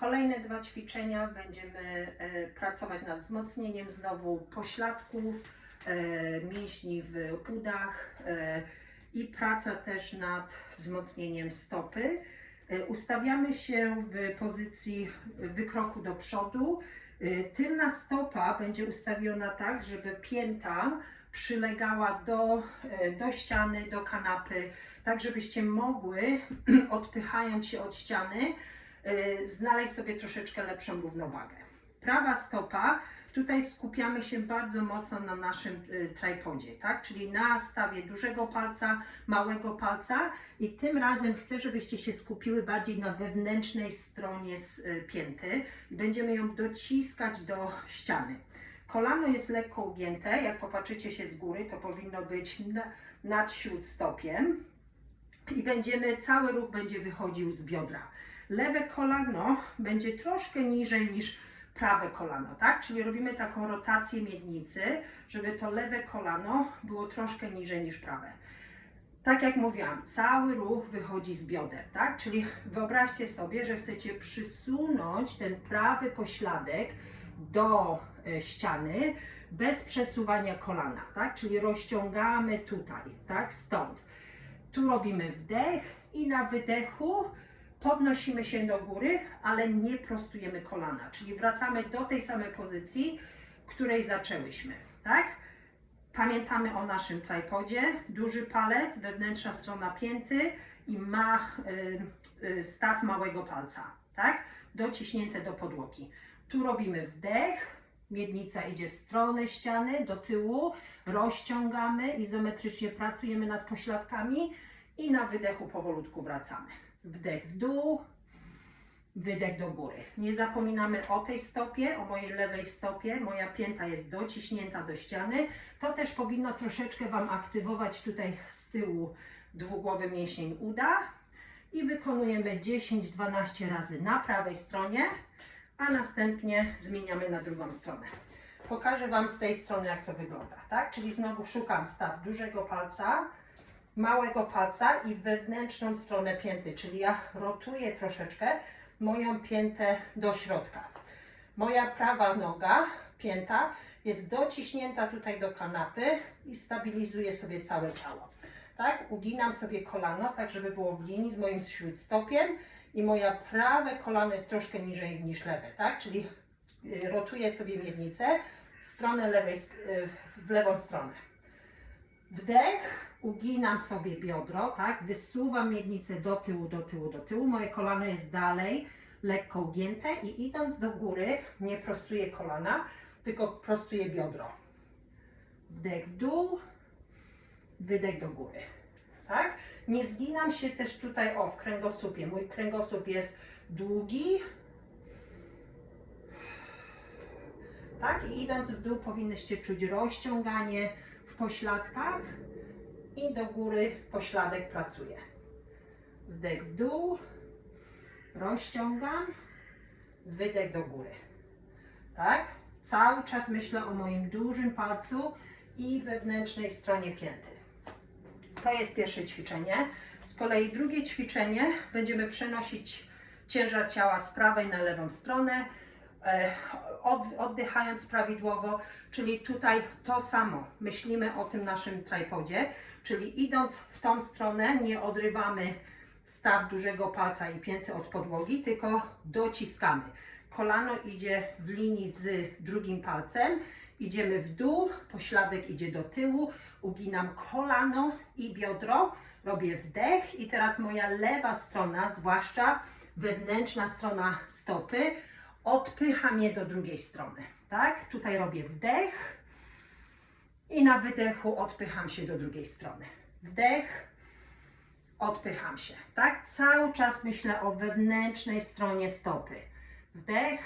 Kolejne dwa ćwiczenia będziemy e, pracować nad wzmocnieniem znowu pośladków, e, mięśni w udach e, i praca też nad wzmocnieniem stopy. Ustawiamy się w pozycji wykroku do przodu. Tylna stopa będzie ustawiona tak, żeby pięta przylegała do, do ściany, do kanapy, tak żebyście mogły, odpychając się od ściany, znaleźć sobie troszeczkę lepszą równowagę. Prawa stopa, tutaj skupiamy się bardzo mocno na naszym e, tripodzie, tak? Czyli na stawie dużego palca, małego palca i tym razem chcę, żebyście się skupiły bardziej na wewnętrznej stronie e, pięty i będziemy ją dociskać do ściany. Kolano jest lekko ugięte, jak popatrzycie się z góry, to powinno być na, nad śródstopiem i będziemy, cały ruch będzie wychodził z biodra. Lewe kolano będzie troszkę niżej niż prawe kolano, tak? Czyli robimy taką rotację miednicy, żeby to lewe kolano było troszkę niżej niż prawe. Tak jak mówiłam, cały ruch wychodzi z bioder, tak? Czyli wyobraźcie sobie, że chcecie przysunąć ten prawy pośladek do e, ściany bez przesuwania kolana, tak? Czyli rozciągamy tutaj, tak? Stąd. Tu robimy wdech i na wydechu podnosimy się do góry, ale nie prostujemy kolana, czyli wracamy do tej samej pozycji, której zaczęłyśmy, tak? Pamiętamy o naszym tripodzie, duży palec, wewnętrzna strona pięty i ma y, y, staw małego palca, tak? Dociśnięte do podłogi. Tu robimy wdech, miednica idzie w stronę ściany, do tyłu, rozciągamy, izometrycznie pracujemy nad pośladkami i na wydechu powolutku wracamy. Wdech w dół, wydech do góry. Nie zapominamy o tej stopie, o mojej lewej stopie. Moja pięta jest dociśnięta do ściany. To też powinno troszeczkę Wam aktywować tutaj z tyłu dwugłowy mięsień uda. I wykonujemy 10-12 razy na prawej stronie, a następnie zmieniamy na drugą stronę. Pokażę Wam z tej strony, jak to wygląda, tak? Czyli znowu szukam staw dużego palca, małego palca i wewnętrzną stronę pięty, czyli ja rotuję troszeczkę moją piętę do środka. Moja prawa noga, pięta, jest dociśnięta tutaj do kanapy i stabilizuje sobie całe ciało. Tak, uginam sobie kolano, tak żeby było w linii z moim śródstopiem i moja prawe kolano jest troszkę niżej niż lewe, tak? Czyli y, rotuję sobie miednicę stronę lewej, w lewą stronę. Wdech, uginam sobie biodro, tak? Wysuwam miednicę do tyłu, do tyłu, do tyłu. Moje kolano jest dalej, lekko ugięte i idąc do góry nie prostuję kolana, tylko prostuję biodro. Wdech w dół, wydech do góry. Tak? Nie zginam się też tutaj o w kręgosłupie. Mój kręgosłup jest długi. Tak? I idąc w dół powinnyście czuć rozciąganie w pośladkach i do góry pośladek pracuje. Wdech w dół, rozciągam, wydech do góry. Tak? Cały czas myślę o moim dużym palcu i wewnętrznej stronie pięty. To jest pierwsze ćwiczenie. Z kolei drugie ćwiczenie będziemy przenosić ciężar ciała z prawej na lewą stronę, oddychając prawidłowo, czyli tutaj to samo. Myślimy o tym naszym tripodzie, czyli idąc w tą stronę nie odrywamy staw dużego palca i pięty od podłogi, tylko dociskamy. Kolano idzie w linii z drugim palcem, idziemy w dół, pośladek idzie do tyłu, uginam kolano i biodro, robię wdech i teraz moja lewa strona, zwłaszcza wewnętrzna strona stopy, odpycham je do drugiej strony. Tak? Tutaj robię wdech i na wydechu odpycham się do drugiej strony. Wdech, odpycham się. Tak? Cały czas myślę o wewnętrznej stronie stopy. Wdech,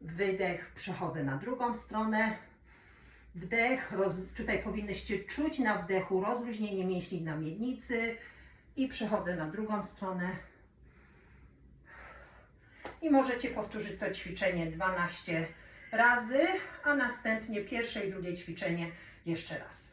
wydech, przechodzę na drugą stronę. Wdech, roz, tutaj powinnyście czuć na wdechu rozluźnienie mięśni na miednicy i przechodzę na drugą stronę. I możecie powtórzyć to ćwiczenie 12 razy, a następnie pierwsze i drugie ćwiczenie jeszcze raz.